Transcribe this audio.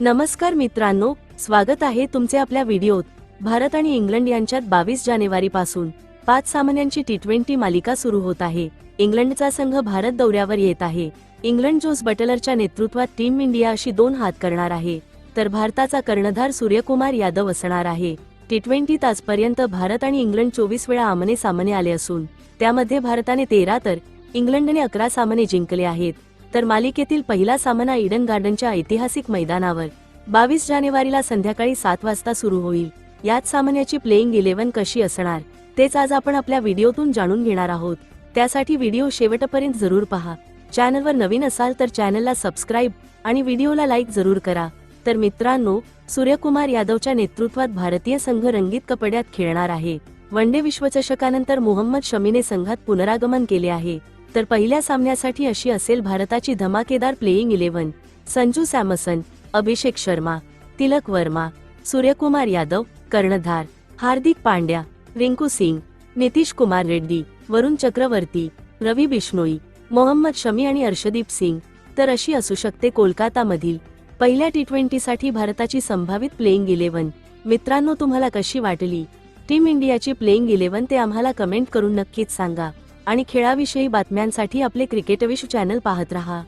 नमस्कार मित्रांनो स्वागत आहे तुमचे आपल्या व्हिडिओत. भारत आणि इंग्लंड यांच्यात बावीस जानेवारी पासून पाच सामन्यांची टी ट्वेंटी मालिका सुरू होत आहे. इंग्लंडचा संघ भारत दौऱ्यावर येत आहे. इंग्लंड जोस बटलरच्या नेतृत्वात टीम इंडिया अशी दोन हात करणार आहे. तर भारताचा कर्णधार सूर्यकुमार यादव असणार आहे. टी ट्वेंटीत आजपर्यंत भारत आणि इंग्लंड चोवीस वेळा आमने सामने आले असून त्यामध्ये भारताने तेरा तर इंग्लंडने अकरा सामने जिंकले आहेत. तर मालिकेतील पहिला सामना इडन गार्डनच्या ऐतिहासिक मैदानावर. बावीस जानेवारीला संध्याकाळी सात वाजता सुरू होईल. याच सामन्याची प्लेइंग इलेव्हन कशी असणार? तेच आज आपण आपल्या व्हिडिओतून जाणून घेणार आहोत. त्यासाठी व्हिडिओ शेवटपर्यंत जरूर पहा. चॅनलवर नवीन असाल तर चॅनलला सबस्क्राईब आणि व्हिडिओला लाईक जरूर करा. तर मित्रांनो सूर्यकुमार यादवच्या नेतृत्वात भारतीय संघ रंगीत कपड्यात खेळणार आहे. वनडे विश्वचषकानंतर मोहम्मद शमीने संघात पुनरागमन केले आहे. तर पहिल्या सामन्यासाठी अशी असेल भारताची धमाकेदार प्लेईंग इलेव्हन संजू सॅमसन अभिषेक शर्मा तिलक वर्मा सूर्यकुमार यादव कर्णधार हार्दिक पांड्या रिंकू सिंग नितीश कुमार रेड्डी वरुण चक्रवर्ती रवी बिश्नोई मोहम्मद शमी आणि अर्षदीप सिंग. तर अशी असू शकते कोलकातामधील पहिल्या टी ट्वेंटीसाठी भारताची संभावित प्लेईंग इलेव्हन मित्रांनो तुम्हाला कशी वाटली? टीम इंडियाची प्लेईंग इलेव्हन ते आम्हाला कमेंट करून नक्कीच सांगा. आणि खेळाविषयी बातम्यांसाठी आपले क्रिकेटविश चॅनल पाहत रहा.